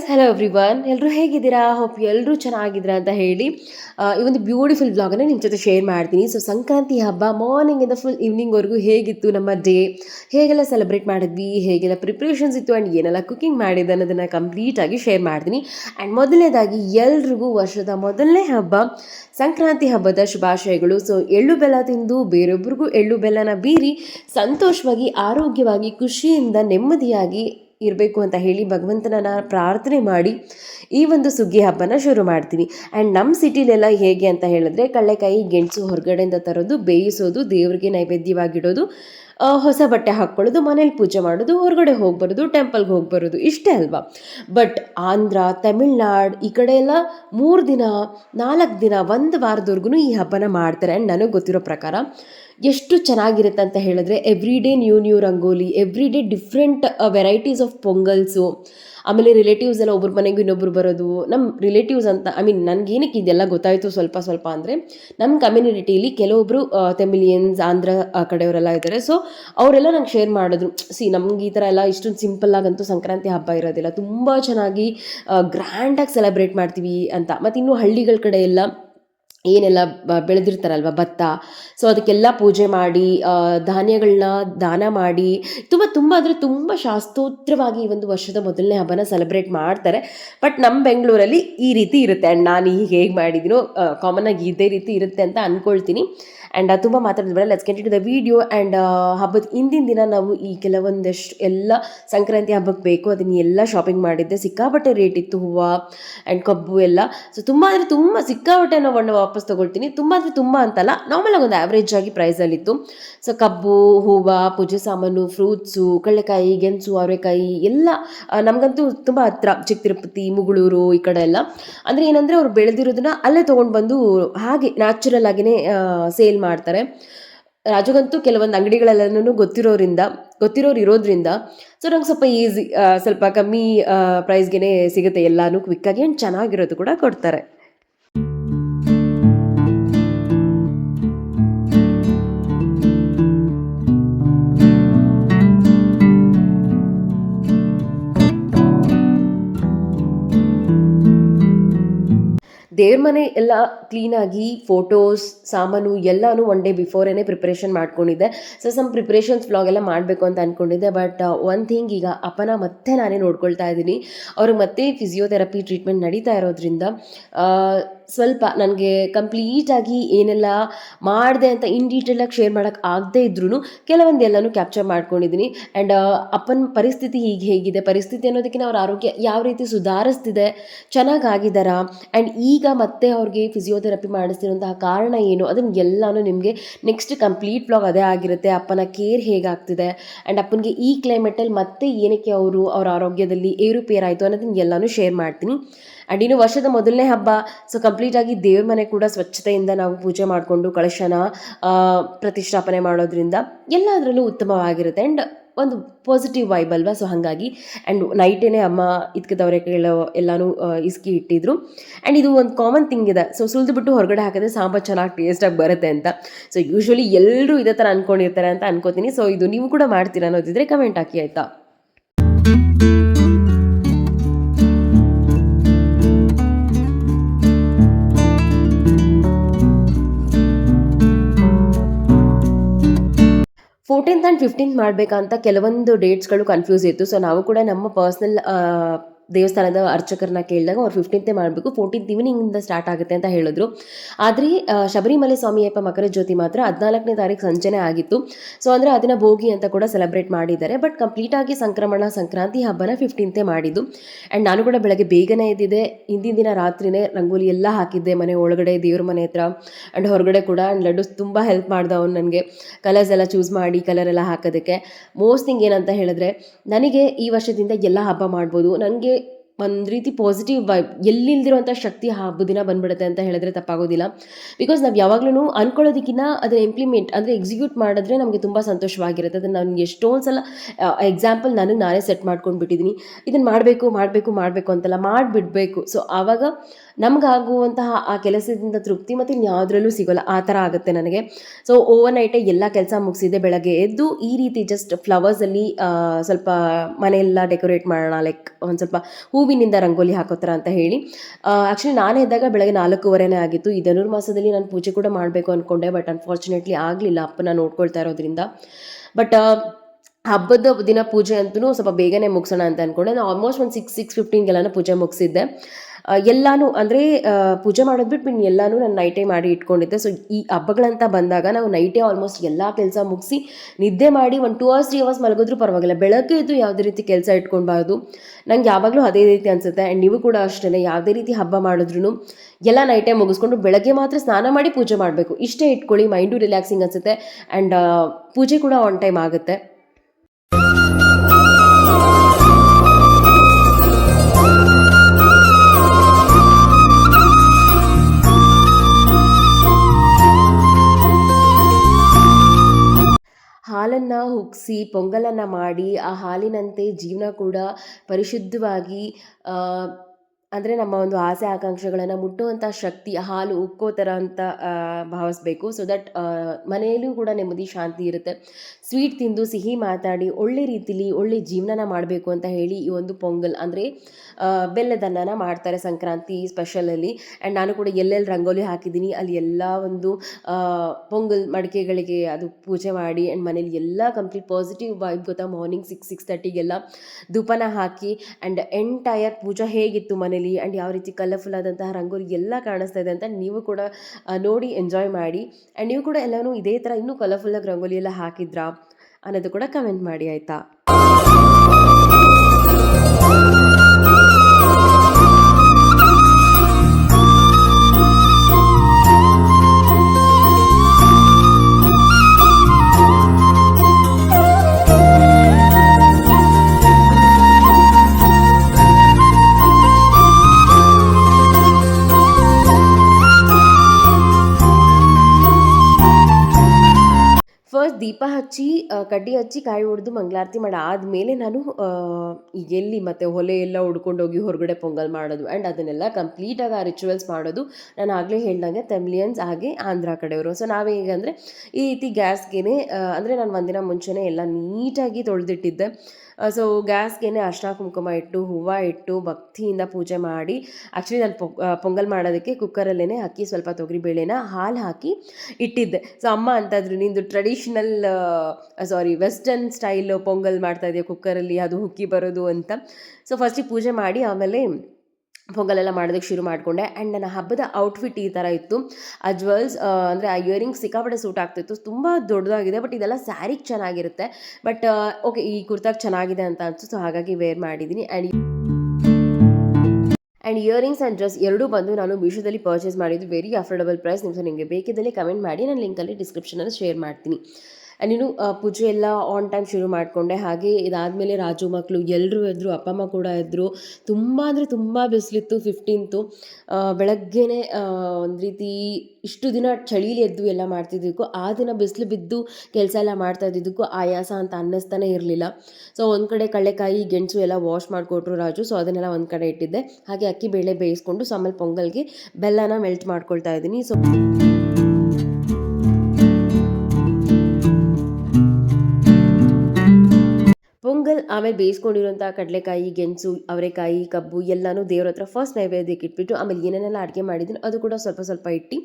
Guys hello every one ಎಲ್ಲರೂ ಹೇಗಿದ್ದೀರಾ? Hope ಎಲ್ಲರೂ ಚೆನ್ನಾಗಿದ್ದೀರಾ ಅಂತ ಹೇಳಿ ಈ ಒಂದು ಬ್ಯೂಟಿಫುಲ್ ಬ್ಲಾಗನ್ನು ನಿಮ್ಮ ಜೊತೆ ಶೇರ್ ಮಾಡ್ತೀನಿ. ಸೊ ಸಂಕ್ರಾಂತಿ ಹಬ್ಬ ಮಾರ್ನಿಂಗಿಂದ ಫುಲ್ ಈವ್ನಿಂಗ್ವರೆಗೂ ಹೇಗಿತ್ತು ನಮ್ಮ ಡೇ ಹೇಗೆಲ್ಲ ಸೆಲೆಬ್ರೇಟ್ ಮಾಡಿದ್ವಿ? ಹೇಗೆಲ್ಲ ಪ್ರಿಪ್ರೇಷನ್ಸ್ ಇತ್ತು? ಆ್ಯಂಡ್ ಏನೆಲ್ಲ ಕುಕಿಂಗ್ ಮಾಡಿದ್ದೆ ಅನ್ನೋದನ್ನು ಕಂಪ್ಲೀಟಾಗಿ ಶೇರ್ ಮಾಡ್ತೀನಿ. ಆ್ಯಂಡ್ ಮೊದಲನೇದಾಗಿ ಎಲ್ರಿಗೂ ವರ್ಷದ ಮೊದಲನೇ ಹಬ್ಬ, ಸಂಕ್ರಾಂತಿ ಹಬ್ಬದ ಶುಭಾಶಯಗಳು. ಸೊ ಎಳ್ಳು ಬೆಲ್ಲ ತಿಂದು ಬೇರೊಬ್ಬರಿಗೂ ಎಳ್ಳು ಬೆಲ್ಲನ ಬೀರಿ, ಸಂತೋಷವಾಗಿ, ಆರೋಗ್ಯವಾಗಿ, ಖುಷಿಯಿಂದ, ನೆಮ್ಮದಿಯಾಗಿ ಇರಬೇಕು ಅಂತ ಹೇಳಿ ಭಗವಂತನ ಪ್ರಾರ್ಥನೆ ಮಾಡಿ ಈ ಒಂದು ಸುಗ್ಗಿ ಹಬ್ಬನ ಶುರು ಮಾಡ್ತೀನಿ ಆ್ಯಂಡ್ ನಮ್ಮ ಸಿಟಿಲೆಲ್ಲ ಹೇಗೆ ಅಂತ ಹೇಳಿದ್ರೆ ಕಳ್ಳೆಕಾಯಿ ಗೆಣಸು ಹೊರಗಡೆಯಿಂದ ತರೋದು, ಬೇಯಿಸೋದು, ದೇವರಿಗೆ ನೈವೇದ್ಯವಾಗಿಡೋದು ಹೊಸ ಬಟ್ಟೆ ಹಾಕ್ಕೊಳ್ಳೋದು ಮನೇಲಿ ಪೂಜೆ ಮಾಡೋದು, ಹೊರಗಡೆ ಹೋಗಿ ಬರೋದು ಟೆಂಪಲ್ಗೆ ಹೋಗಿ ಬರೋದು, ಇಷ್ಟೇ ಅಲ್ವಾ? ಬಟ್ ಆಂಧ್ರ, ತಮಿಳ್ನಾಡು ಈ ಕಡೆ ಎಲ್ಲ ಮೂರು ದಿನ, ನಾಲ್ಕು ದಿನ, ಒಂದು ವಾರದವರೆಗೂ ಈ ಹಬ್ಬನ ಮಾಡ್ತಾರೆ. ಆ್ಯಂಡ್ ನನಗೆ ಗೊತ್ತಿರೋ ಪ್ರಕಾರ ಎಷ್ಟು ಚೆನ್ನಾಗಿರುತ್ತೆ ಅಂತ ಹೇಳಿದ್ರೆ every day new new rangoli every day different varieties of pongals, ಆಮೇಲೆ ರಿಲೇಟಿವ್ಸ್ ಎಲ್ಲ ಒಬ್ಬರ ಮನೆಗೂ ಇನ್ನೊಬ್ರು ಬರೋದು ನಮ್ಮ ರಿಲೇಟಿವ್ಸ್ ಅಂತ ಐ ಮೀನ್ ನನಗೇನಕ್ಕೆ ಇದೆಲ್ಲ ಗೊತ್ತಾಯಿತು ಸ್ವಲ್ಪ ಸ್ವಲ್ಪ ಅಂದರೆ ನಮ್ಮ ಕಮ್ಯುನಿಟಿಲಿ ಕೆಲವೊಬ್ಬರು ತೆಮಿಲಿಯನ್ಸ್ ಆಂಧ್ರ ಆ ಕಡೆಯವರೆಲ್ಲ ಇದ್ದಾರೆ. ಸೊ ಅವರೆಲ್ಲ ನಂಗೆ ಶೇರ್ ಮಾಡಿದ್ರು ಸಿ ನಮ್ಗೆ ಈ ಥರ ಎಲ್ಲ ಇಷ್ಟೊಂದು ಸಿಂಪಲ್ಲಾಗಂತೂ ಸಂಕ್ರಾಂತಿ ಹಬ್ಬ ಇರೋದಿಲ್ಲ, ತುಂಬ ಚೆನ್ನಾಗಿ ಗ್ರ್ಯಾಂಡಾಗಿ ಸೆಲೆಬ್ರೇಟ್ ಮಾಡ್ತೀವಿ ಅಂತ. ಮತ್ತು ಇನ್ನೂ ಹಳ್ಳಿಗಳ ಕಡೆ ಎಲ್ಲ ಏನೆಲ್ಲ ಬೆಳೆದಿರ್ತಾರಲ್ವ ಭತ್ತ. ಸೊ ಅದಕ್ಕೆಲ್ಲ ಪೂಜೆ ಮಾಡಿ ಧಾನ್ಯಗಳನ್ನ ದಾನ ಮಾಡಿ, ತುಂಬ ತುಂಬ, ಅಂದರೆ ತುಂಬ ಶಾಸ್ತ್ರೋತ್ರವಾಗಿ ಈ ಒಂದು ವರ್ಷದ ಮೊದಲನೇ ಹಬ್ಬನ ಸೆಲೆಬ್ರೇಟ್ ಮಾಡ್ತಾರೆ. ಬಟ್ ನಮ್ಮ ಬೆಂಗಳೂರಲ್ಲಿ ಈ ರೀತಿ ಇರುತ್ತೆ. ಆ್ಯಂಡ್ ನಾನು ಈಗ ಹೇಗೆ ಮಾಡಿದ್ದೀನೋ ಕಾಮನ್ ಆಗಿ ಇದೇ ರೀತಿ ಇರುತ್ತೆ ಅಂತ ಅಂದ್ಕೊಳ್ತೀನಿ ಆ್ಯಂಡ್ ತುಂಬ ಮಾತಾಡಿದ ಬೇಡ let's get the video and ಹಬ್ಬದ ಹಿಂದಿನ ದಿನ ನಾವು ಈ ಕೆಲವೊಂದಷ್ಟು ಎಲ್ಲ ಸಂಕ್ರಾಂತಿ ಹಬ್ಬಕ್ಕೆ ಬೇಕು. ಅದನ್ನ ಎಲ್ಲ ಶಾಪಿಂಗ್ ಮಾಡಿದ್ದೆ. ಸಿಕ್ಕಾಪಟ್ಟೆ ರೇಟ್ ಇತ್ತು. ಹೂವು ಆ್ಯಂಡ್ ಕಬ್ಬು ಎಲ್ಲ. ಸೊ ತುಂಬ ಅಂದರೆ ತುಂಬ ಸಿಕ್ಕಾಪಟ್ಟೆ ನಾವು ಹಣ್ಣು ವಾಪಸ್ ತೊಗೊಳ್ತೀನಿ. ತುಂಬ ಅಂದರೆ ತುಂಬ ಅಂತಲ್ಲ ನಾರ್ಮಲಾಗಿ ಒಂದು ಆ್ಯಾವ್ರೇಜ್ ಆಗಿ ಪ್ರೈಸಲ್ಲಿತ್ತು ಸೊ ಕಬ್ಬು, ಹೂವು, ಪೂಜೆ ಸಾಮಾನು ಫ್ರೂಟ್ಸು ಕಡಲೆಕಾಯಿ ಗೆಣಸು, ಅವರೆಕಾಯಿ ಎಲ್ಲ ನಮಗಂತೂ ತುಂಬ ಹತ್ರ. ಚಿಕ್ಕ ತಿರುಪತಿ ಮುಗಳೂರು ಈ ಕಡೆ ಎಲ್ಲ. ಅಂದರೆ ಏನಂದರೆ ಅವ್ರು ಬೆಳೆದಿರೋದನ್ನ ಅಲ್ಲೇ ತೊಗೊಂಡು ಬಂದು ಹಾಗೆ ನ್ಯಾಚುರಲ್ ಆಗಿನೇ ಸೇಲ್ ಮಾಡ್ತಾರೆ. ರಾಜುಗಂತೂ ಕೆಲವೊಂದು ಅಂಗಡಿಗಳೆಲ್ಲನೂ ಗೊತ್ತಿರೋರಿಂದ, ಗೊತ್ತಿರೋರು ಇರೋದ್ರಿಂದ ಸೊ ನಂಗೆ ಸ್ವಲ್ಪ ಈಸಿ ಸ್ವಲ್ಪ ಕಮ್ಮಿ ಪ್ರೈಸ್ಗೆ ಸಿಗುತ್ತೆ ಎಲ್ಲಾನು ಕ್ವಿಕ್ಕಾಗಿ ಆ್ಯಂಡ್ ಚೆನ್ನಾಗಿರೋದು ಕೂಡ ಕೊಡ್ತಾರೆ. ದೇವ್ರ ಮನೆ ಎಲ್ಲ ಕ್ಲೀನಾಗಿ ಫೋಟೋಸ್ ಸಾಮಾನು ಎಲ್ಲನೂ ಒನ್ ಡೇ ಬಿಫೋರೇನೆ ಪ್ರಿಪ್ರೇಷನ್ ಮಾಡ್ಕೊಂಡಿದ್ದೆ. ಸೊ ಸಮ್ ಪ್ರಿಪ್ರೇಷನ್ಸ್ ವ್ಲಾಗ್ ಎಲ್ಲ ಮಾಡಬೇಕು ಅಂತ ಅಂದ್ಕೊಂಡಿದ್ದೆ ಬಟ್ ಒನ್ ಥಿಂಗ್ ಈಗ ಅಪ್ಪನ ಮತ್ತೆ ನಾನೇ ನೋಡ್ಕೊಳ್ತಾ ಇದ್ದೀನಿ. ಅವ್ರಿಗೆ ಮತ್ತೆ ಫಿಸಿಯೋಥೆರಪಿ ಟ್ರೀಟ್ಮೆಂಟ್ ನಡೀತಾ ಇರೋದ್ರಿಂದ ಸ್ವಲ್ಪ ನನಗೆ ಕಂಪ್ಲೀಟಾಗಿ ಏನೆಲ್ಲ ಮಾಡಿದೆ ಅಂತ ಇನ್ ಡೀಟೇಲಾಗಿ ಶೇರ್ ಮಾಡೋಕ್ಕೆ ಆಗದೇ ಇದ್ರೂ ಕೆಲವೊಂದು ಎಲ್ಲನೂ ಕ್ಯಾಪ್ಚರ್ ಮಾಡ್ಕೊಂಡಿದ್ದೀನಿ ಆ್ಯಂಡ್ ಅಪ್ಪನ ಪರಿಸ್ಥಿತಿ ಹೀಗೆ ಹೇಗಿದೆ. ಪರಿಸ್ಥಿತಿ ಅನ್ನೋದಕ್ಕಿಂತ ಅವ್ರ ಆರೋಗ್ಯ ಯಾವ ರೀತಿ ಸುಧಾರಿಸ್ತಿದೆ, ಚೆನ್ನಾಗಾಗಿದ್ದಾರಾ? ಆ್ಯಂಡ್ ಈಗ ಮತ್ತೆ ಅವ್ರಿಗೆ ಫಿಸಿಯೋಥೆರಪಿ ಮಾಡಿಸ್ತಿರೋಂತಹ ಕಾರಣ ಏನು? ಅದನ್ನು ಎಲ್ಲನೂ ನಿಮಗೆ ನೆಕ್ಸ್ಟ್ ಕಂಪ್ಲೀಟ್ ಬ್ಲಾಗ್ ಅದೇ ಆಗಿರುತ್ತೆ. ಅಪ್ಪನ ಕೇರ್ ಹೇಗಾಗ್ತಿದೆ? ಆ್ಯಂಡ್ ಅಪ್ಪನಿಗೆ ಈ ಕ್ಲೈಮೇಟಲ್ಲಿ ಮತ್ತೆ ಏನಕ್ಕೆ ಅವರು ಅವ್ರ ಆರೋಗ್ಯದಲ್ಲಿ ಏರುಪೇರಾಯಿತು ಅನ್ನೋದನ್ನ ಎಲ್ಲನೂ ಶೇರ್ ಮಾಡ್ತೀನಿ. ಆ್ಯಂಡ್ ಇನ್ನು ವರ್ಷದ ಮೊದಲನೇ ಹಬ್ಬ ಸೊ ಕಂಪ್ಲೀಟಾಗಿ ದೇವ್ರ ಮನೆ ಕೂಡ ಸ್ವಚ್ಛತೆಯಿಂದ ನಾವು ಪೂಜೆ ಮಾಡಿಕೊಂಡು ಕಳಶನ ಪ್ರತಿಷ್ಠಾಪನೆ ಮಾಡೋದ್ರಿಂದ ಎಲ್ಲದರಲ್ಲೂ ಉತ್ತಮವಾಗಿರುತ್ತೆ. ಆ್ಯಂಡ್ ಒಂದು ಪಾಸಿಟಿವ್ ವೈಬ್ ಅಲ್ವಾ? ಸೊ ಹಾಗಾಗಿ ಆ್ಯಂಡ್ ನೈಟೇನೆ ಅಮ್ಮ ಇದ್ಕದವ್ರೆ ಕೇಳೋ ಎಲ್ಲನೂ ಇಸ್ಕಿ ಇಟ್ಟಿದ್ರು. ಆ್ಯಂಡ್ ಇದು ಒಂದು ಕಾಮನ್ ಥಿಂಗ್ ಇದೆ. ಸೊ ಸುಲಿದು ಬಿಟ್ಟು ಹೊರಗಡೆ ಹಾಕಿದ್ರೆ ಸಾಂಬಾರು ಚೆನ್ನಾಗಿ ಟೇಸ್ಟಾಗಿ ಬರುತ್ತೆ ಅಂತ. ಸೊ ಯೂಶ್ವಲಿ ಎಲ್ಲರೂ ಇದೇ ಥರ ಅಂದ್ಕೊಂಡಿರ್ತಾರೆ ಅಂತ ಅನ್ಕೋತೀನಿ. ಸೊ ಇದು ನೀವು ಕೂಡ ಮಾಡ್ತೀರಾ ಅನ್ನೋದಿದ್ರೆ ಕಮೆಂಟ್ ಹಾಕಿ ಆಯಿತಾ? ಫೋರ್ಟೀನ್ತ್ ಆ್ಯಂಡ್ ಫಿಫ್ಟೀನ್ತ್ ಮಾಡಬೇಕಂತ ಕೆಲವೊಂದು ಡೇಟ್ಸ್ಗಳು ಕನ್ಫ್ಯೂಸ್ ಇತ್ತು. ಸೊ ನಾವು ಕೂಡ ನಮ್ಮ ಪರ್ಸ್ನಲ್ ದೇವಸ್ಥಾನದ ಅರ್ಚಕರನ್ನ ಕೇಳಿದಾಗ ಅವ್ರು ಫಿಫ್ಟೀನ್ತೇ ಮಾಡಬೇಕು ಫೋರ್ಟೀನ್ತ್ ಈವ್ನಿಂಗಿಂದ ಸ್ಟಾರ್ಟ್ ಆಗುತ್ತೆ ಅಂತ ಹೇಳಿದ್ರು. ಆದರೆ ಶಬರಿಮಲೆ ಸ್ವಾಮಿಯಪ್ಪ ಮಕರ ಜ್ಯೋತಿ ಮಾತ್ರ ಹದಿನಾಲ್ಕನೇ ತಾರೀಕು ಸಂಜೆನೇ ಆಗಿತ್ತು. ಸೊ ಅಂದರೆ ಅದನ್ನು ಭೋಗಿ ಅಂತ ಕೂಡ ಸೆಲೆಬ್ರೇಟ್ ಮಾಡಿದ್ದಾರೆ. ಬಟ್ ಕಂಪ್ಲೀಟಾಗಿ ಸಂಕ್ರಮಣ, ಸಂಕ್ರಾಂತಿ ಹಬ್ಬನ ಫಿಫ್ಟೀನ್ತೇ ಮಾಡಿದ್ದು. ಆ್ಯಂಡ್ ನಾನು ಕೂಡ ಬೆಳಗ್ಗೆ ಬೇಗನೆ ಎದ್ದಿದೆ ಹಿಂದಿನ ದಿನ ರಾತ್ರಿನೇ ರಂಗೋಲಿ ಎಲ್ಲ ಹಾಕಿದ್ದೆ ಮನೆ ಒಳಗಡೆ, ದೇವ್ರ ಮನೆ ಹತ್ರ. ಆ್ಯಂಡ್ ಹೊರಗಡೆ ಕೂಡ ಆ್ಯಂಡ್ ಲಡ್ಡು ತುಂಬ ಹೆಲ್ಪ್ ಮಾಡ್ದ ಅವ್ನು ನನಗೆ. ಕಲರ್ಸ್ ಎಲ್ಲ ಚೂಸ್ ಮಾಡಿ ಕಲರ್ ಎಲ್ಲ ಹಾಕೋದಕ್ಕೆ. ಮೋಸ್ಟ್ ಥಿಂಗ್ ಏನಂತ ಹೇಳಿದ್ರೆ, ನನಗೆ ಈ ವರ್ಷದಿಂದ ಎಲ್ಲ ಹಬ್ಬ ಮಾಡ್ಬೋದು. ನನಗೆ ಒಂದು ರೀತಿ ಪಾಸಿಟಿವ್ ವೈಬ್ ಎಲ್ಲಿಲ್ದಿರುವಂಥ ಶಕ್ತಿ ಹಬ್ಬದ ದಿನ ಬಂದ್ಬಿಡುತ್ತೆ ಅಂತ ಹೇಳಿದ್ರೆ ತಪ್ಪಾಗೋದಿಲ್ಲ. ಬಿಕಾಸ್ ನಾವು ಯಾವಾಗಲೂ ಅನ್ಕೊಳ್ಳೋದಕ್ಕಿಂತ ಅದನ್ನ ಇಂಪ್ಲಿಮೆಂಟ್ ಅಂದರೆ ಎಕ್ಸಿಕ್ಯೂಟ್ ಮಾಡಿದ್ರೆ ನಮಗೆ ತುಂಬ ಸಂತೋಷವಾಗಿರುತ್ತೆ. ಅದನ್ನು ನಾನು ಎಷ್ಟೊಂದು ಸಲ ಎಕ್ಸಾಂಪಲ್ ನನಗೆ ನಾನೇ ಸೆಟ್ ಮಾಡ್ಕೊಂಡು ಬಿಟ್ಟಿದ್ದೀನಿ ಇದನ್ನು ಮಾಡಬೇಕು ಮಾಡಬೇಕು ಮಾಡಬೇಕು ಅಂತಲ್ಲ ಮಾಡಿಬಿಡಬೇಕು. ಸೊ ಆವಾಗ ನಮಗಾಗುವಂತಹ ಆ ಕೆಲಸದಿಂದ ತೃಪ್ತಿ ಮತ್ತು ಇನ್ಯಾವುದ್ರಲ್ಲೂ ಸಿಗೋಲ್ಲ. ಆ ಥರ ಆಗುತ್ತೆ ನನಗೆ. ಸೊ ಓವರ್ ನೈಟೇ ಎಲ್ಲ ಕೆಲಸ ಮುಗಿಸಿದೆ ಬೆಳಗ್ಗೆ ಎದ್ದು ಈ ರೀತಿ ಜಸ್ಟ್ ಫ್ಲವರ್ಸಲ್ಲಿ ಸ್ವಲ್ಪ ಮನೆಯೆಲ್ಲ ಡೆಕೋರೇಟ್ ಮಾಡೋಣ ಲೈಕ್ ಒಂದು ಸ್ವಲ್ಪ ಹೂವಿನಿಂದ ರಂಗೋಲಿ ಹಾಕೋ ಥರ ಅಂತ ಹೇಳಿ. ಆ್ಯಕ್ಚುಲಿ ನಾನೇ ಇದ್ದಾಗ ಬೆಳಗ್ಗೆ ನಾಲ್ಕೂವರೆನೇ ಆಗಿತ್ತು. ಈ ಧನುರ್ಮಾಸದಲ್ಲಿ ನಾನು ಪೂಜೆ ಕೂಡ ಮಾಡಬೇಕು ಅಂದ್ಕೊಂಡೆ ಬಟ್ ಅನ್ಫಾರ್ಚುನೇಟ್ಲಿ ಆಗಲಿಲ್ಲ ಅಪ್ಪನ ನೋಡ್ಕೊಳ್ತಾ ಇರೋದ್ರಿಂದ. ಬಟ್ ಹಬ್ಬದ ದಿನ ಪೂಜೆ ಅಂತೂ ಸ್ವಲ್ಪ ಬೇಗನೆ ಮುಗಿಸೋಣ ಅಂತ ಅಂದ್ಕೊಂಡೆ ನಾನು ಆಲ್ಮೋಸ್ಟ್ ಒಂದು ಸಿಕ್ಸ್ ಸಿಕ್ಸ್ ಫಿಫ್ಟೀನ್ಗೆಲ್ಲ ಪೂಜೆ ಮುಗಿಸಿದ್ದೆ. ಎಲ್ಲಾನು ಅಂದರೆ ಪೂಜೆ ಮಾಡೋದು ಬಿಟ್ಟು ಇನ್ನು ಎಲ್ಲಾನು ನಾನು ನೈಟೇ ಮಾಡಿ ಇಟ್ಕೊಂಡಿದ್ದೆ. ಸೊ ಈ ಹಬ್ಬಗಳಂತ ಬಂದಾಗ ನಾವು ನೈಟೇ ಆಲ್ಮೋಸ್ಟ್ ಎಲ್ಲ ಕೆಲಸ ಮುಗಿಸಿ ನಿದ್ದೆ ಮಾಡಿ ಒಂದು ಟೂ ಅವರ್ಸ್ ತ್ರೀ ಅವರ್ಸ್ ಮಲಗಿದ್ರು ಪರವಾಗಿಲ್ಲ. ಬೆಳಗ್ಗೆ ಇದ್ದು ಯಾವುದೇ ರೀತಿ ಕೆಲಸ ಇಟ್ಕೊಳ್ಬಾರ್ದು. ನಂಗೆ ಯಾವಾಗಲೂ ಅದೇ ರೀತಿ ಅನಿಸುತ್ತೆ. ಆ್ಯಂಡ್ ನೀವು ಕೂಡ ಅಷ್ಟೇ ಯಾವುದೇ ರೀತಿ ಹಬ್ಬ ಮಾಡಿದ್ರು ಎಲ್ಲ ನೈಟೇ ಮುಗಿಸ್ಕೊಂಡು ಬೆಳಗ್ಗೆ ಮಾತ್ರ ಸ್ನಾನ ಮಾಡಿ ಪೂಜೆ ಮಾಡಬೇಕು. ಇಷ್ಟೇ ಇಟ್ಕೊಳ್ಳಿ ಮೈಂಡು ರಿಲ್ಯಾಕ್ಸಿಂಗ್ ಅನಿಸುತ್ತೆ. ಆ್ಯಂಡ್ ಪೂಜೆ ಕೂಡ ಆನ್ ಟೈಮ್ ಆಗುತ್ತೆ. ಹಾಲನ್ನು ಹುಗ್ಸಿ ಪೊಂಗಲನ್ನು ಮಾಡಿ ಆ ಹಾಲಿನಂತೆ ಜೀವನ ಕೂಡ ಪರಿಶುದ್ಧವಾಗಿ ಅಂದರೆ ನಮ್ಮ ಒಂದು ಆಸೆ, ಆಕಾಂಕ್ಷೆಗಳನ್ನು ಮುಟ್ಟುವಂಥ ಶಕ್ತಿ, ಹಾಲು, ಉಕ್ಕೋ ಥರ ಅಂತ ಭಾವಿಸ್ಬೇಕು. ಸೊ ದಟ್ ಮನೆಯಲ್ಲೂ ಕೂಡ ನೆಮ್ಮದಿ, ಶಾಂತಿ ಇರುತ್ತೆ. ಸ್ವೀಟ್ ತಿಂದು, ಸಿಹಿ ಮಾತಾಡಿ, ಒಳ್ಳೆ ರೀತಿಲಿ ಒಳ್ಳೆ ಜೀವನನ ಮಾಡಬೇಕು ಅಂತ ಹೇಳಿ ಈ ಒಂದು ಪೊಂಗಲ್ ಅಂದರೆ ಬೆಲ್ಲದನ್ನನ ಮಾಡ್ತಾರೆ ಸಂಕ್ರಾಂತಿ ಸ್ಪೆಷಲಲ್ಲಿ ಆ್ಯಂಡ್ ನಾನು ಕೂಡ ಎಲ್ಲೆಲ್ಲಿ ರಂಗೋಲಿ ಹಾಕಿದ್ದೀನಿ, ಅಲ್ಲಿ ಎಲ್ಲ ಒಂದು ಪೊಂಗಲ್ ಮಡಿಕೆಗಳಿಗೆ ಅದು ಪೂಜೆ ಮಾಡಿ ಆ್ಯಂಡ್ ಮನೇಲಿ ಎಲ್ಲ ಕಂಪ್ಲೀಟ್ ಪಾಸಿಟಿವ್ ವೈಬ್ ಗೊತ್ತಾ? ಮಾರ್ನಿಂಗ್ ಸಿಕ್ಸ್ ಸಿಕ್ಸ್ ತರ್ಟಿಗೆಲ್ಲ ಧೂಪನ ಹಾಕಿ ಆ್ಯಂಡ್ ಎಂಟೈರ್ ಪೂಜಾ ಹೇಗಿತ್ತು ಮನೇಲಿ? ಆ್ಯಂಡ್ ಯಾವ ರೀತಿ ಕಲರ್ಫುಲ್ ಆದಂತಹ ರಂಗೋಲಿ ಎಲ್ಲ ಕಾಣಿಸ್ತಾ ಇದೆ ಅಂತ ನೀವು ಕೂಡ ನೋಡಿ ಎಂಜಾಯ್ ಮಾಡಿ. ಆ್ಯಂಡ್ ನೀವು ಕೂಡ ಎಲ್ಲನೂ ಇದೇ ಥರ ಇನ್ನೂ ಕಲರ್ಫುಲ್ಲಾಗಿ ರಂಗೋಲಿ ಎಲ್ಲ ಹಾಕಿದ್ರಾ ಅನ್ನೋದು ಕೂಡ ಕಮೆಂಟ್ ಮಾಡಿ ಆಯಿತಾ? ದೀಪ ಹಚ್ಚಿ ಕಡ್ಡಿ ಹಚ್ಚಿ ಕಾಯಿ ಹೊಡೆದು ಮಂಗಳಾರತಿ ಮಾಡಿ, ಆದಮೇಲೆ ನಾನು ಎಲ್ಲಿ ಮತ್ತೆ ಹೊಲೆ ಎಲ್ಲ ಹೋಗಿ ಹೊರಗಡೆ ಪೊಂಗಲ್ ಮಾಡೋದು ಆ್ಯಂಡ್ ಅದನ್ನೆಲ್ಲ ಕಂಪ್ಲೀಟಾಗಿ ಆ ರಿಚುವಲ್ಸ್ ಮಾಡೋದು ನಾನು ಆಗಲೇ ಹೇಳ್ದಂಗೆ ತಮಿಲಿಯನ್ಸ್ ಹಾಗೆ ಆಂಧ್ರ ಕಡೆಯವರು. ಸೊ ನಾವು ಅಂದರೆ ಈ ರೀತಿ ಗ್ಯಾಸ್ಗೆ ಅಂದರೆ ನಾನು ಒಂದಿನ ಮುಂಚೆನೇ ಎಲ್ಲ ನೀಟಾಗಿ ತೊಳೆದಿಟ್ಟಿದ್ದೆ. ಸೊ ಗ್ಯಾಸ್ಗೆ ಅರ್ಶಿನ ಕುಂಕುಮ ಇಟ್ಟು, ಹೂವು ಇಟ್ಟು, ಭಕ್ತಿಯಿಂದ ಪೂಜೆ ಮಾಡಿ ಆ್ಯಕ್ಚುಲಿ ನಾನು ಪೊ ಪೊಂಗಲ್ ಮಾಡೋದಕ್ಕೆ ಕುಕ್ಕರಲ್ಲೇ ಅಕ್ಕಿ ಸ್ವಲ್ಪ ತೊಗರಿಬೇಳೆನ ಹಾಲು ಹಾಕಿ ಇಟ್ಟಿದ್ದೆ. ಸೊ ಅಮ್ಮ ಅಂತಂದ್ರು, ನಿಂದು traditional sari western style pongal ಮಾಡ್ತಾ ಇದೆಯಾ ಕುಕ್ಕರಲ್ಲಿ ಅದು ಹುಕ್ಕಿ ಬರೋದು ಅಂತ. ಸೊ ಫಸ್ಟಿಗೆ ಪೂಜೆ ಮಾಡಿ, ಆಮೇಲೆ ಪೊಂಗಲೆಲ್ಲ ಮಾಡೋದಕ್ಕೆ ಶುರು ಮಾಡಿಕೊಂಡೆ. ಆ್ಯಂಡ್ ನನ್ನ ಹಬ್ಬದ ಔಟ್ಫಿಟ್ ಈ ಥರ ಇತ್ತು. ಆ ಜ್ಯುವೆಲ್ಸ್ ಅಂದರೆ ಆ ಇಯರಿಂಗ್ ಸಿಕ್ಕಾಪಟ್ಟೆ ಸೂಟ್ ಆಗ್ತಿತ್ತು. ತುಂಬ ದೊಡ್ಡದಾಗಿದೆ ಬಟ್ ಇದೆಲ್ಲ ಸ್ಯಾರಿಗೆ ಚೆನ್ನಾಗಿರುತ್ತೆ. ಬಟ್ ಓಕೆ ಈ ಕುರ್ತಾಗೆ ಚೆನ್ನಾಗಿದೆ ಅಂತ ಅನಿಸ್ತು ಸೊ ಹಾಗಾಗಿ ವೇರ್ ಮಾಡಿದ್ದೀನಿ and and earrings and dress ಎರಡೂ ಬಂದು ನಾನು ಮೀಶೋದಲ್ಲಿ ಪರ್ಚೇಸ್ ಮಾಡಿದ್ದು ವೆರಿ ಅಫೋರ್ಡಬಲ್ ಪ್ರೈಸ್ ನಿಮ್ಗೆ ನಿಮಗೆ ಬೇಕಿದ್ದಲ್ಲಿ ಕಮೆಂಟ್ ಮಾಡಿ. ನಾನು ಲಿಂಕಲ್ಲಿ ಡಿಸ್ಕ್ರಿಪ್ಷನಲ್ಲಿ ಶೇರ್ ಮಾಡ್ತೀನಿ. ಆ್ಯಂಡ್ ಇನ್ನು ಪೂಜೆ ಎಲ್ಲ ಆನ್ ಟೈಮ್ ಶುರು ಮಾಡಿಕೊಂಡೆ. ಹಾಗೆ ಇದಾದಮೇಲೆ ರಾಜು ಮಕ್ಕಳು ಎಲ್ಲರೂ ಎದ್ರು, ಅಪ್ಪ ಅಮ್ಮ ಕೂಡ ಇದ್ದರು ತುಂಬ ಅಂದರೆ ತುಂಬ ಬಿಸಿಲಿತ್ತು ಫಿಫ್ಟೀನ್ತು ಬೆಳಗ್ಗೆನೇ ಒಂದು ರೀತಿ ಇಷ್ಟು ದಿನ ಚಳಿಲಿ ಎದ್ದು ಎಲ್ಲ ಮಾಡ್ತಿದ್ದಕ್ಕೂ ಆ ದಿನ ಬಿಸಿಲು ಬಿದ್ದು ಕೆಲಸ ಎಲ್ಲ ಮಾಡ್ತಾ ಇದ್ದಿದ್ದಕ್ಕೂ ಆಯಾಸ ಅಂತ ಅನ್ನಿಸ್ತಾನೆ ಇರಲಿಲ್ಲ. ಸೊ ಒಂದು ಕಡೆ ಕಡಲೆಕಾಯಿ ಗೆಣಸು ಎಲ್ಲ ವಾಶ್ ಮಾಡಿಕೊಟ್ರು ರಾಜು. ಸೊ ಅದನ್ನೆಲ್ಲ ಒಂದು ಕಡೆ ಇಟ್ಟಿದ್ದೆ. ಹಾಗೆ ಅಕ್ಕಿ ಬೇಳೆ ಬೇಯಿಸ್ಕೊಂಡು ಸೊ ಪೊಂಗಲ್ಗೆ ಬೆಲ್ಲನ ಮೆಲ್ಟ್ ಮಾಡ್ಕೊಳ್ತಾ ಇದ್ದೀನಿ. ಸೊ ಆಮೇಲೆ ಬೇಯಿಸ್ಕೊಂಡಿರೋಂಥ ಕಡಲೆಕಾಯಿ, ಗೆಣಸು, ಅವರೆಕಾಯಿ, ಕಬ್ಬು ಎಲ್ಲನೂ ದೇವ್ರ ಹತ್ರ ಫಸ್ಟ್ ನೈವೇದ್ಯಕ್ಕೆ ಇಟ್ಬಿಟ್ಟು ಆಮೇಲೆ ಏನೇನೆಲ್ಲ ಅಡುಗೆ ಮಾಡಿದ್ದೀನಿ ಅದು ಕೂಡ ಸ್ವಲ್ಪ ಸ್ವಲ್ಪ ಇಟ್ಟು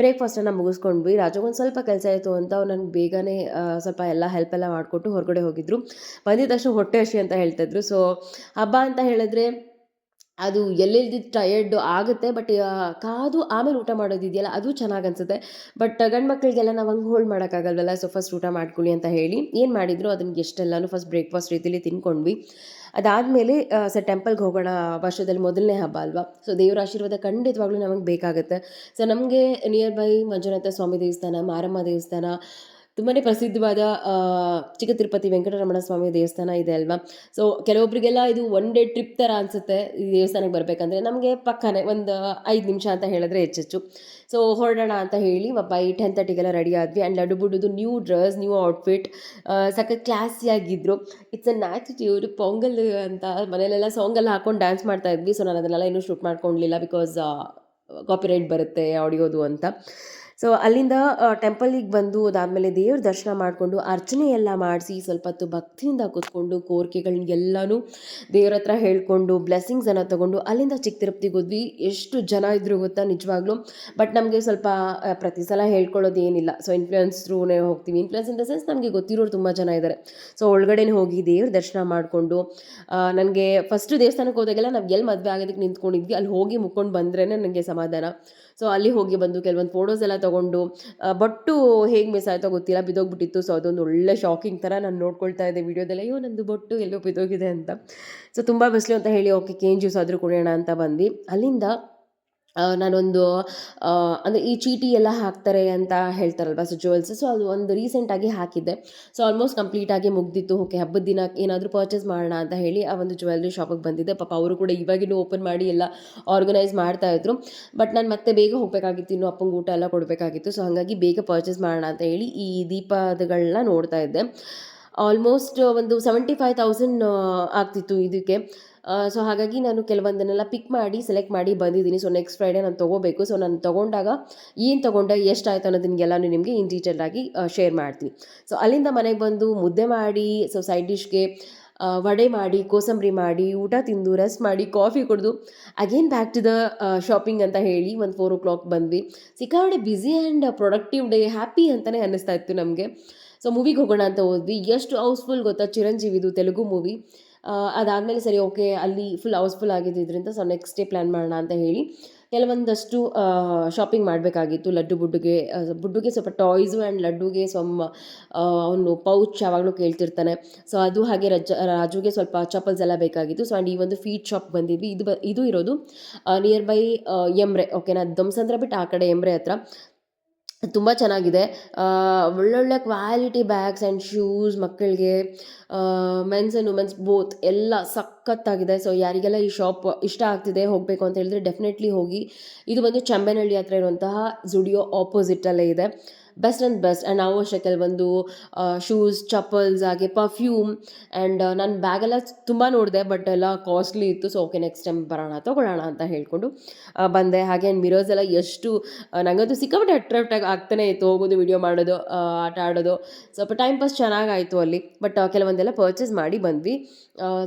ಬ್ರೇಕ್ಫಾಸ್ಟನ್ನು ಮುಗಿಸ್ಕೊಂಡ್ವಿ. ರಾಜಗೊಂದು ಸ್ವಲ್ಪ ಕೆಲಸ ಆಯಿತು ಅಂತ ಅವ್ರು ನನಗೆ ಬೇಗನೆ ಸ್ವಲ್ಪ ಎಲ್ಲ ಹೆಲ್ಪ್ ಎಲ್ಲ ಮಾಡಿಕೊಟ್ಟು ಹೊರಗಡೆ ಹೋಗಿದ್ರು. ಬಂದಿದ ತಕ್ಷಣ ಹೊಟ್ಟೆ ಹಸಿ ಅಂತ ಹೇಳ್ತಾಯಿದ್ರು ಸೊ ಹಬ್ಬ ಅಂತ ಹೇಳಿದ್ರೆ ಅದು ಎಲ್ಲೆಲ್ಲಿ ಟಯರ್ಡ್ ಆಗುತ್ತೆ ಬಟ್ ಕಾದು ಆಮೇಲೆ ಊಟ ಮಾಡೋದಿದೆಯಲ್ಲ ಅದು ಚೆನ್ನಾಗಿ ಅನ್ಸುತ್ತೆ. ಬಟ್ ಗಂಡು ಮಕ್ಕಳಿಗೆಲ್ಲ ನಾವು ಹಂಗೆ ಹೋಲ್ಡ್ ಮಾಡೋಕ್ಕಾಗಲ್ವಲ್ಲ? ಸೊ ಫಸ್ಟ್ ಊಟ ಮಾಡ್ಕೊಳ್ಳಿ ಅಂತ ಹೇಳಿ, ಏನು ಮಾಡಿದ್ರು? ಅದನ್ನ ಎಷ್ಟೆಲ್ಲನೂ ಫಸ್ಟ್ ಬ್ರೇಕ್ಫಾಸ್ಟ್ ರೀತಿಲಿ ತಿನ್ಕೊಂಡ್ವಿ. ಅದಾದಮೇಲೆ ಸರ್ ಟೆಂಪಲ್ಗೆ ಹೋಗೋಣ, ವರ್ಷದಲ್ಲಿ ಮೊದಲನೇ ಹಬ್ಬ ಅಲ್ವಾ? ಸೊ ದೇವರ ಆಶೀರ್ವಾದ ಖಂಡಿತವಾಗ್ಲೂ ನಮಗೆ ಬೇಕಾಗುತ್ತೆ. ಸೊ ನಮಗೆ ನಿಯರ್ ಬೈ ಮಂಜುನಾಥ ಸ್ವಾಮಿ ದೇವಸ್ಥಾನ, ಮಾರಮ್ಮ ದೇವಸ್ಥಾನ ತುಂಬಾ ಪ್ರಸಿದ್ಧವಾದ ಚಿಕ್ಕ ತಿರುಪತಿ ವೆಂಕಟರಮಣ ಸ್ವಾಮಿ ದೇವಸ್ಥಾನ ಇದೆ ಅಲ್ವಾ? ಸೊ ಕೆಲವೊಬ್ಬರಿಗೆಲ್ಲ ಇದು ಒನ್ ಡೇ ಟ್ರಿಪ್ ಥರ ಅನಿಸುತ್ತೆ ಈ ದೇವಸ್ಥಾನಕ್ಕೆ ಬರಬೇಕಂದ್ರೆ. ನಮಗೆ ಪಕ್ಕನೇ ಒಂದು ಐದು ನಿಮಿಷ ಅಂತ ಹೇಳಿದ್ರೆ ಹೆಚ್ಚೆಚ್ಚು ಸೊ ಹೊರಡೋಣ ಅಂತ ಹೇಳಿ ಬೈ ಟೆನ್ ತರ್ಟಿಗೆಲ್ಲ ರೆಡಿ ಆದ್ವಿ. ಆ್ಯಂಡ್ ಲಡ್ಡು ಬುಡ್ಡುದು ನ್ಯೂ ಡ್ರೆಸ್ ನ್ಯೂ ಔಟ್ಫಿಟ್ ಸಖತ್ ಕ್ಲಾಸಿಯಾಗಿದ್ದರು ಇಟ್ಸ್ ಅನ್ ಆ್ಯಟಿಟ್ಯೂಡ್ ಪೊಂಗಲ್ ಅಂತ ಮನೇಲೆಲ್ಲ ಸಾಂಗೆಲ್ಲ ಹಾಕೊಂಡು ಡ್ಯಾನ್ಸ್ ಮಾಡ್ತಾ ಇದ್ವಿ. ಸೊ ನಾನು ಅದನ್ನೆಲ್ಲ ಇನ್ನೂ ಶೂಟ್ ಮಾಡ್ಕೊಂಡಿಲ್ಲ ಬಿಕಾಸ್ ಕಾಪಿರೈಟ್ ಬರುತ್ತೆ ಆಡಿಯೋದು ಅಂತ. ಸೊ ಅಲ್ಲಿಂದ ಟೆಂಪಲಿಗೆ ಬಂದು ಅದಾದಮೇಲೆ ದೇವ್ರ ದರ್ಶನ ಮಾಡಿಕೊಂಡು ಅರ್ಚನೆ ಎಲ್ಲ ಮಾಡಿಸಿ ಸ್ವಲ್ಪ ಹೊತ್ತು ಭಕ್ತಿಯಿಂದ ಕೂತ್ಕೊಂಡು ಕೋರಿಕೆಗಳನ್ನೆಲ್ಲನೂ ದೇವ್ರ ಹತ್ರ ಹೇಳ್ಕೊಂಡು ಬ್ಲೆಸ್ಸಿಂಗ್ಸನ್ನು ತೊಗೊಂಡು ಅಲ್ಲಿಂದ ಚಿಕ್ಕ ತಿರುಪತಿಗೆ ಹೋದ್ವಿ. ಎಷ್ಟು ಜನ ಇದ್ರು ಗೊತ್ತಾ ನಿಜವಾಗ್ಲೂ? ಬಟ್ ನಮಗೆ ಸ್ವಲ್ಪ ಪ್ರತಿ ಸಲ ಹೇಳ್ಕೊಳ್ಳೋದು ಏನಿಲ್ಲ ಸೊ ಇನ್ಫ್ಲುಯೆನ್ಸ್ ಥ್ರೂನೇ ಹೋಗ್ತೀವಿ. ಇನ್ಫ್ಲುಯೆನ್ಸ್ ಇನ್ ದ ಸೆನ್ಸ್ ನಮಗೆ ಗೊತ್ತಿರೋರು ತುಂಬ ಜನ ಇದ್ದಾರೆ ಸೊ ಒಳಗಡೆನೇ ಹೋಗಿ ದೇವ್ರ ದರ್ಶನ ಮಾಡಿಕೊಂಡು ನನಗೆ ಫಸ್ಟ್ ದೇವಸ್ಥಾನಕ್ಕೆ ಹೋದಾಗೆಲ್ಲ ನಾವು ಎಲ್ಲಿ ಮದುವೆ ಆಗೋದಕ್ಕೆ ನಿಂತ್ಕೊಂಡಿದ್ವಿ. ಅಲ್ಲಿ ಹೋಗಿ ಮುಕ್ಕೊಂಡು ಬಂದ್ರೇ ನನಗೆ ಸಮಾಧಾನ. ಸೊ ಅಲ್ಲಿ ಹೋಗಿ ಬಂದು ಕೆಲವೊಂದು ಫೋಟೋಸ್ ಎಲ್ಲ ತೊಗೊಂಡು ಬಟ್ಟು ಹೇಗೆ ಮಿಸ್ ಆಯಿತೋ ಗೊತ್ತಿಲ್ಲ ಬಿದ್ದೋಗ್ಬಿಟ್ಟಿತ್ತು ಸೊ ಅದೊಂದು ಒಳ್ಳೆ ಶಾಕಿಂಗ್ ಥರ ನಾನು ನೋಡ್ಕೊಳ್ತಾ ಇದ್ದೆ ವೀಡಿಯೋದಲ್ಲ. ಅಯ್ಯೋ, ನಂದು ಬೊಟ್ಟು ಎಲ್ಲೋ ಬಿದ್ದೋಗಿದೆ ಅಂತ. ಸೊ ತುಂಬ ಬಿಸಿಲು ಅಂತ ಹೇಳಿ ಓಕೆ ಕೇನ್ ಜ್ಯೂಸ್ ಆದರೂ ಕುಡಿಯೋಣ ಅಂತ ಬಂದ್ವಿ. ಅಲ್ಲಿಂದ ನಾನೊಂದು ಅಂದರೆ ಈ ಚೀಟಿ ಎಲ್ಲ ಹಾಕ್ತಾರೆ ಅಂತ ಹೇಳ್ತಾರಲ್ವ ಸೊ ಜುವೆಲ್ಸ್ ಸೊ ಅದು ಒಂದು ರೀಸೆಂಟಾಗಿ ಹಾಕಿದ್ದೆ. ಸೊ ಆಲ್ಮೋಸ್ಟ್ ಕಂಪ್ಲೀಟಾಗಿ ಮುಗ್ದಿತ್ತು. ಓಕೆ ಹಬ್ಬದ ದಿನ ಏನಾದರೂ ಪರ್ಚೇಸ್ ಮಾಡೋಣ ಅಂತ ಹೇಳಿ ಆ ಒಂದು ಜ್ಯುವೆಲ್ರಿ ಶಾಪಿಗೆ ಬಂದಿದ್ದೆ. ಪಾಪ ಅವರು ಕೂಡ ಇವಾಗಿನೂ ಓಪನ್ ಮಾಡಿ ಎಲ್ಲ ಆರ್ಗನೈಸ್ ಮಾಡ್ತಾಯಿದ್ರು ಬಟ್ ನಾನು ಮತ್ತೆ ಬೇಗ ಹೋಗಬೇಕಾಗಿತ್ತು, ಇನ್ನು ಅಪ್ಪಂಗೆ ಊಟ ಎಲ್ಲ ಕೊಡಬೇಕಾಗಿತ್ತು. ಸೊ ಹಾಗಾಗಿ ಬೇಗ ಪರ್ಚೇಸ್ ಮಾಡೋಣ ಅಂತ ಹೇಳಿ ಈ ದೀಪದಗಳನ್ನ ನೋಡ್ತಾ ಇದ್ದೆ. ಆಲ್ಮೋಸ್ಟ್ ಒಂದು ಸೆವೆಂಟಿ ಫೈವ್ ತೌಸಂಡ್ ಆಗ್ತಿತ್ತು ಇದಕ್ಕೆ. ಸೊ ಹಾಗಾಗಿ ನಾನು ಕೆಲವೊಂದನ್ನೆಲ್ಲ ಪಿಕ್ ಮಾಡಿ ಸೆಲೆಕ್ಟ್ ಮಾಡಿ ಬಂದಿದ್ದೀನಿ. ಸೊ ನೆಕ್ಸ್ಟ್ ಫ್ರೈಡೇ ನಾನು ತೊಗೋಬೇಕು. ಸೊ ನಾನು ತೊಗೊಂಡಾಗ ಏನು ತೊಗೊಂಡೆ, ಎಷ್ಟಾಯ್ತು ಅನ್ನೋದನ್ನೆಲ್ಲನೂ ನಿಮಗೆ ಇನ್ ಡೀಟೇಲ್ ಆಗಿ ಶೇರ್ ಮಾಡ್ತೀನಿ. ಸೊ ಅಲ್ಲಿಂದ ಮನೆಗೆ ಬಂದು ಮುದ್ದೆ ಮಾಡಿ ಸೊ ಸೈಡ್ ಡಿಶ್ಗೆ ವಡೆ ಮಾಡಿ, ಕೋಸಂಬರಿ ಮಾಡಿ, ಊಟ ತಿಂದು ರೆಸ್ಟ್ ಮಾಡಿ ಕಾಫಿ ಕುಡಿದು again back to the shopping ಅಂತ ಹೇಳಿ ಒಂದು ಫೋರ್ ಓ ಕ್ಲಾಕ್ ಬಂದ್ವಿ. ಸಿಕ್ಕಾಪಟ್ಟೆ busy and productive day happy ಅಂತಲೇ ಅನ್ನಿಸ್ತಾ ಇತ್ತು ನಮಗೆ. ಸೊ ಮೂವಿಗೆ ಹೋಗೋಣ ಅಂತ ಹೋದ್ವಿ. ಎಷ್ಟು ಹೌಸ್ಫುಲ್ ಗೊತ್ತಾ? ಚಿರಂಜೀವಿದು ತೆಲುಗು ಮೂವಿ ಅದಾದಮೇಲೆ ಸರಿ, ಓಕೆ, ಅಲ್ಲಿ ಫುಲ್ ಹೌಸ್ಫುಲ್ ಆಗಿದ್ದರಿಂದ ಸೊ ನೆಕ್ಸ್ಟ್ ಡೇ ಪ್ಲ್ಯಾನ್ ಮಾಡೋಣ ಅಂತ ಹೇಳಿ ಕೆಲವೊಂದಷ್ಟು ಶಾಪಿಂಗ್ ಮಾಡಬೇಕಾಗಿತ್ತು. ಲಡ್ಡು, ಬುಡ್ಡುಗೆ ಬುಡ್ಡುಗೆ ಸ್ವಲ್ಪ ಟಾಯ್ಸು ಆ್ಯಂಡ್ ಲಡ್ಡುಗೆ ಸ್ವಲ್ಪ ಅವನು ಪೌಚ್ ಯಾವಾಗಲೂ ಕೇಳ್ತಿರ್ತಾನೆ. ಸೊ ಅದು ಹಾಗೆ ರಜ, ರಾಜುಗೆ ಸ್ವಲ್ಪ ಚಪ್ಪಲ್ಸ್ ಎಲ್ಲ ಬೇಕಾಗಿತ್ತು. ಸೊ ಆ್ಯಂಡ್ ಈ ಒಂದು ಫೀಟ್ ಶಾಪ್ ಬಂದಿದ್ವಿ. ಇದು ಇದು ಇರೋದು ನಿಯರ್ ಬೈ ಎಮ್ರೆ ಓಕೆನಾ ದಮ್ಸಂದ್ರ ಬಿಟ್ಟು ಆ ಕಡೆ ಎಮ್ರೆ ಹತ್ರ. ತುಂಬ ಚೆನ್ನಾಗಿದೆ. ಒಳ್ಳೊಳ್ಳೆ ಕ್ವಾಲಿಟಿ ಬ್ಯಾಗ್ಸ್ ಆ್ಯಂಡ್ ಶೂಸ್ ಮಕ್ಕಳಿಗೆ ಮೆನ್ಸ್ ಆ್ಯಂಡ್ ವುಮೆನ್ಸ್ ಬೋತ್ ಎಲ್ಲ ಸಖತ್ತಾಗಿದೆ. ಸೊ ಯಾರಿಗೆಲ್ಲ ಈ ಶಾಪ್ ಇಷ್ಟ ಆಗ್ತಿದೆ ಹೋಗಬೇಕು ಅಂತ ಹೇಳಿದ್ರೆ ಡೆಫಿನೆಟ್ಲಿ ಹೋಗಿ. ಇದು ಬಂದು ಚಂಬೆನಹಳ್ಳಿ ಹತ್ರ ಇರುವಂತಹ ಜುಡಿಯೋ ಆಪೋಸಿಟಲ್ಲೇ ಇದೆ. ಬೆಸ್ಟ್ ಆ್ಯಂಡ್ ಬೆಸ್ಟ್ ಆ್ಯಂಡ್ ಅಷ್ಟೇ ಕೆಲವೊಂದು ಶೂಸ್ ಚಪ್ಪಲ್ಸ್ ಹಾಗೆ ಪರ್ಫ್ಯೂಮ್ ಆ್ಯಂಡ್ ನಾನು ಬ್ಯಾಗೆಲ್ಲ ತುಂಬ ನೋಡಿದೆ ಬಟ್ ಎಲ್ಲ ಕಾಸ್ಟ್ಲಿ ಇತ್ತು. ಸೊ ಓಕೆ ನೆಕ್ಸ್ಟ್ ಟೈಮ್ ಬರೋಣ ತೊಗೊಳ್ಳೋಣ ಅಂತ ಹೇಳ್ಕೊಂಡು ಬಂದೆ. ಹಾಗೆ ಆ್ಯಂಡ್ ಮಿರೋಸ್ ಎಲ್ಲ ಎಷ್ಟು ನನಗಂತೂ ನಂಗಂತೂ ಸಿಕ್ಕಾಪಟ್ಟೆ ಅಟ್ರಾಕ್ಟ್ ಆಗಿ ಆಗ್ತಾನೆ ಇತ್ತು. ಹೋಗೋದು ವಿಡಿಯೋ ಮಾಡೋದು ಆ, ಆಟ ಆಡೋದು. ಸ್ವಲ್ಪ ಟೈಮ್ ಪಾಸ್ ಚೆನ್ನಾಗಾಯಿತು ಅಲ್ಲಿ. ಬಟ್ ಕೆಲವೊಂದೆಲ್ಲ ಪರ್ಚೇಸ್ ಮಾಡಿ ಬಂದ್ವಿ.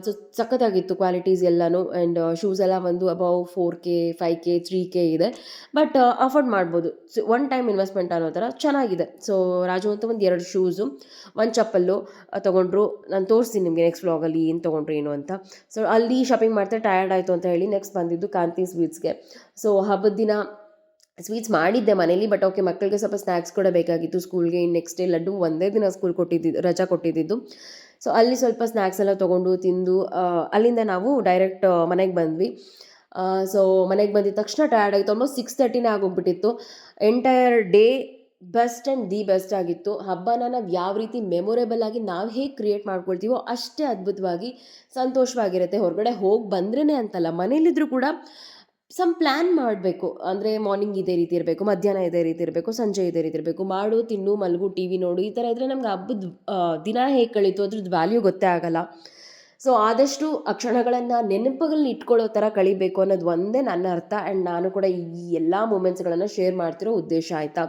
ಸೊ ಸಖತ್ತಾಗಿತ್ತು ಕ್ವಾಲಿಟೀಸ್ ಎಲ್ಲನೂ. ಆ್ಯಂಡ್ ಶೂಸ್ ಎಲ್ಲ ಒಂದು above four K five K three K ಇದೆ. ಬಟ್ ಅಫೋರ್ಡ್ ಮಾಡ್ಬೋದು. ಒನ್ ಟೈಮ್ ಇನ್ವೆಸ್ಟ್ಮೆಂಟ್ ಅನ್ನೋ ಥರ ಚೆನ್ನಾಗಿದೆ. ಸೊ ರಾಜು ಅಂತ ಒಂದು ಎರಡು ಶೂಸು ಒಂದು ಚಪ್ಪಲ್ಲು ತೊಗೊಂಡ್ರು. ನಾನು ತೋರಿಸ್ತೀನಿ ನಿಮಗೆ ನೆಕ್ಸ್ಟ್ ವ್ಲಾಗಲ್ಲಿ ಏನು ತೊಗೊಂಡ್ರು, ಏನು ಅಂತ. ಸೊ ಅಲ್ಲಿ ಶಾಪಿಂಗ್ ಮಾಡ್ತಾ ಟಯರ್ಡ್ ಆಯಿತು ಅಂತ ಹೇಳಿ ನೆಕ್ಸ್ಟ್ ಬಂದಿದ್ದು ಕಾಂತಿ ಸ್ವೀಟ್ಸ್ಗೆ ಸೊ ಹಬ್ಬದ ದಿನ ಸ್ವೀಟ್ಸ್ ಮಾಡಿದ್ದೆ ಮನೇಲಿ ಬಟ್ ಓಕೆ ಮಕ್ಕಳಿಗೆ ಸ್ವಲ್ಪ ಸ್ನ್ಯಾಕ್ಸ್ ಕೂಡ ಬೇಕಾಗಿತ್ತು ಸ್ಕೂಲ್ಗೆ ಇನ್ನು ನೆಕ್ಸ್ಟ್ ಡೇ ಲಡ್ಡು ಒಂದೇ ದಿನ ಸ್ಕೂಲ್ ಕೊಟ್ಟಿದ್ದು, ರಜಾ ಕೊಟ್ಟಿದ್ದು ಸೊ ಅಲ್ಲಿ ಸ್ವಲ್ಪ ಸ್ನ್ಯಾಕ್ಸ್ ಎಲ್ಲ ತೊಗೊಂಡು ತಿಂದು ಅಲ್ಲಿಂದ ನಾವು ಡೈರೆಕ್ಟ್ ಮನೆಗೆ ಬಂದ್ವಿ. ಸೊ ಮನೆಗೆ ಬಂದಿದ ತಕ್ಷಣ ಟಯರ್ಡ್ ಆಗಿತ್ತು ಆಲ್ಮೋಸ್ಟ್ ಸಿಕ್ಸ್ ತರ್ಟಿನೇ ಆಗೋಗ್ಬಿಟ್ಟಿತ್ತು. Entire day best and the best ಆಗಿತ್ತು. ಹಬ್ಬನ ನಾವು ಯಾವ ರೀತಿ ಮೆಮೊರೇಬಲ್ ಆಗಿ ನಾವು ಹೇಗೆ ಕ್ರಿಯೇಟ್ ಮಾಡ್ಕೊಳ್ತೀವೋ ಅಷ್ಟೇ ಅದ್ಭುತವಾಗಿ ಸಂತೋಷವಾಗಿರುತ್ತೆ. ಹೊರಗಡೆ ಹೋಗಿ ಬಂದ್ರೇ ಅಂತಲ್ಲ ಮನೇಲಿದ್ದರೂ ಕೂಡ ಸಮ್ ಪ್ಲ್ಯಾನ್ ಮಾಡಬೇಕು. ಅಂದರೆ ಮಾರ್ನಿಂಗ್ ಇದೇ ರೀತಿ ಇರಬೇಕು, ಮಧ್ಯಾಹ್ನ ಇದೇ ರೀತಿ ಇರಬೇಕು, ಸಂಜೆ ಇದೇ ರೀತಿ ಇರಬೇಕು. ಮಾಡು, ತಿನ್ನು, ಮಲಗು ಟಿ ವಿ ನೋಡು, ಈ ಥರ ಇದ್ದರೆ ನಮ್ಗೆ ಹಬ್ಬದ ದಿನ ಹೇಗೆ ಕಳೀತು ಅದ್ರದ್ದು ವ್ಯಾಲ್ಯೂ ಗೊತ್ತೇ ಆಗಲ್ಲ. ಸೊ ಆದಷ್ಟು ಕ್ಷಣಗಳನ್ನು ನೆನಪುಗಳನ್ನ ಇಟ್ಕೊಳ್ಳೋ ಥರ ಕಳಿಬೇಕು ಅನ್ನೋದು ಒಂದೇ ನನ್ನ ಅರ್ಥ. ಆ್ಯಂಡ್ ನಾನು ಕೂಡ ಈ ಎಲ್ಲ ಮೂಮೆಂಟ್ಸ್ಗಳನ್ನು ಶೇರ್ ಮಾಡ್ತಿರೋ ಉದ್ದೇಶ ಆಯಿತಾ?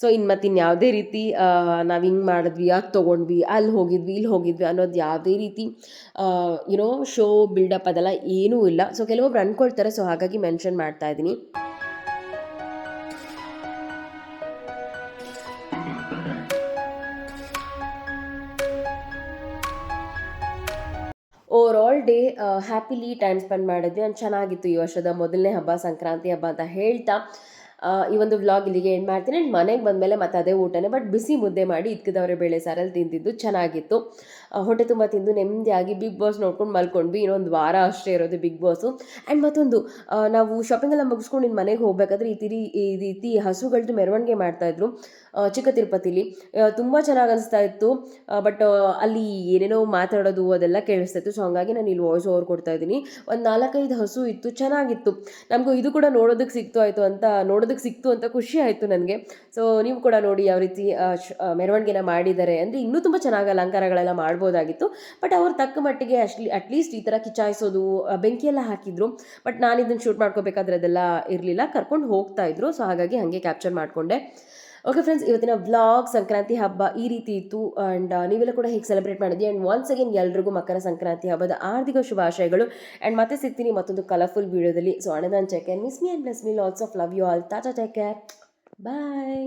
ಸೊ ಇನ್ನು ಮತ್ತೆ ಇನ್ಯಾವುದೇ ರೀತಿ ನಾವು ಹಿಂಗೆ ಮಾಡಿದ್ವಿ ಅದು ತೊಗೊಂಡ್ವಿ, ಅಲ್ಲಿ ಹೋಗಿದ್ವಿ, ಇಲ್ಲಿ ಹೋಗಿದ್ವಿ ಅನ್ನೋದು ಯಾವುದೇ ರೀತಿ ಯುನೋ ಶೋ ಬಿಲ್ಡಪ್ ಅದೆಲ್ಲ ಏನೂ ಇಲ್ಲ. ಸೊ ಕೆಲವೊಬ್ರು ಅಂದ್ಕೊಳ್ತಾರೆ ಸೊ ಹಾಗಾಗಿ ಮೆನ್ಷನ್ ಮಾಡ್ತಾ ಇದ್ದೀನಿ. ಹ್ಯಾಪಿಲಿ ಟೈಮ್ ಸ್ಪೆಂಡ್ ಮಾಡಿದ್ವಿ. ಆ್ಯಂಡ್ ಚೆನ್ನಾಗಿತ್ತು ಈ ವರ್ಷದ ಮೊದಲನೇ ಹಬ್ಬ, ಸಂಕ್ರಾಂತಿ ಹಬ್ಬ ಅಂತ ಹೇಳ್ತಾ ಈ ಒಂದು ವ್ಲಾಗ್ ಇಲ್ಲಿಗೆ ಎಂಡ್ ಮಾಡ್ತೀನಿ. ಆ್ಯಂಡ್ ಮನೆಗೆ ಬಂದಮೇಲೆ ಮತ್ತೆ ಅದೇ ಊಟನೇ ಬಟ್ ಬಿಸಿ ಮುದ್ದೆ ಮಾಡಿ, ಇದ್ಕಿದವರೆ ಬೇಳೆ ಸಾರಲ್ಲಿ ತಿಂದಿದ್ದು ಚೆನ್ನಾಗಿತ್ತು. ಹೊಟ್ಟೆ ತುಂಬ ತಿಂದು ನೆಮ್ಮದಿಯಾಗಿ ಬಿಗ್ ಬಾಸ್ ನೋಡ್ಕೊಂಡು ಮಲ್ಕೊಂಡ್ವಿ. ಇನ್ನೊಂದು ವಾರ ಅಷ್ಟೇ ಇರೋದು ಬಿಗ್ ಬಾಸು ಆ್ಯಂಡ್ ಮತ್ತೊಂದು ನಾವು ಶಾಪಿಂಗ್ ಎಲ್ಲ ಮುಗಿಸ್ಕೊಂಡು ಇನ್ನು ಮನೆಗೆ ಹೋಗ್ಬೇಕಾದ್ರೆ ಈ ತಿರಿ, ಈ ರೀತಿ ಹಸುಗಳದ್ದು ಮೆರವಣಿಗೆ ಮಾಡ್ತಾಯಿದ್ರು ಚಿಕ್ಕ ತಿರುಪತಿಲಿ. ತುಂಬ ಚೆನ್ನಾಗಿ ಅನಿಸ್ತಾ ಇತ್ತು. ಬಟ್ ಅಲ್ಲಿ ಏನೇನೋ ಮಾತಾಡೋದು ಅದೆಲ್ಲ ಕೇಳಿಸ್ತಾ ಇತ್ತು. ಸೊ ಹಂಗಾಗಿ ನಾನು ಇಲ್ಲಿ ವಾಯ್ಸ್ ಓವರ್ ಕೊಡ್ತಾ ಇದ್ದೀನಿ. ಒಂದು ನಾಲ್ಕೈದು ಹಸು ಇತ್ತು, ಚೆನ್ನಾಗಿತ್ತು. ನಮಗೂ ಇದು ಕೂಡ ನೋಡೋದಕ್ಕೆ ಸಿಕ್ತು ಆಯಿತು ಅಂತ ನೋಡೋದಕ್ಕೆ ಸಿಕ್ತು ಅಂತ ಖುಷಿ ಆಯಿತು ನನಗೆ. ಸೊ ನೀವು ಕೂಡ ನೋಡಿ ಯಾವ ರೀತಿ ಮೆರವಣಿಗೆನ ಮಾಡಿದ್ದಾರೆ. ಅಂದರೆ ಇನ್ನೂ ತುಂಬ ಚೆನ್ನಾಗಿ ಅಲಂಕಾರಗಳೆಲ್ಲ ಮಾಡ್ಬೋದಾಗಿತ್ತು. ಬಟ್ ಅವ್ರು ತಕ್ಕ ಮಟ್ಟಿಗೆ ಅಶ್ಲಿ ಅಟ್ಲೀಸ್ಟ್ ಈ ಥರ ಕಿಚಾಯಿಸೋದು ಬೆಂಕಿಯೆಲ್ಲ ಹಾಕಿದ್ರು. ಬಟ್ ನಾನು ಇದನ್ನು ಶೂಟ್ ಮಾಡ್ಕೋಬೇಕಾದ್ರೆ ಅದೆಲ್ಲ ಇರಲಿಲ್ಲ. ಕರ್ಕೊಂಡು ಹೋಗ್ತಾ ಇದ್ರು. ಸೊ ಹಾಗಾಗಿ ಹಾಗೆ ಕ್ಯಾಪ್ಚರ್ ಮಾಡಿಕೊಂಡೆ. ಓಕೆ ಫ್ರೆಂಡ್ಸ್ ಇವತ್ತಿನ ವ್ಲಾಗ್ ಸಂಕ್ರಾಂತಿ ಹಬ್ಬ ಈ ರೀತಿ ಇತ್ತು. ಆ್ಯಂಡ್ ನೀವೆಲ್ಲ ಕೂಡ ಹೇಗೆ ಸೆಲೆಬ್ರೇಟ್ ಮಾಡಿದ್ವಿ ಆ್ಯಂಡ್ ಒನ್ಸ್ ಅಗೇನ್ ಎಲ್ರಿಗೂ ಮಕರ ಸಂಕ್ರಾಂತಿ ಹಬ್ಬದ ಆರ್ಥಿಕ ಶುಭಾಶಯಗಳು. ಆ್ಯಂಡ್ ಮತ್ತೆ ಸಿಗ್ತೀನಿ ಮತ್ತೊಂದು ಕಲರ್ಫುಲ್ ವಿಡಿಯೋದಲ್ಲಿ so ಅಣದಾನ್ check and miss me and plus me also love you all Tata take care bye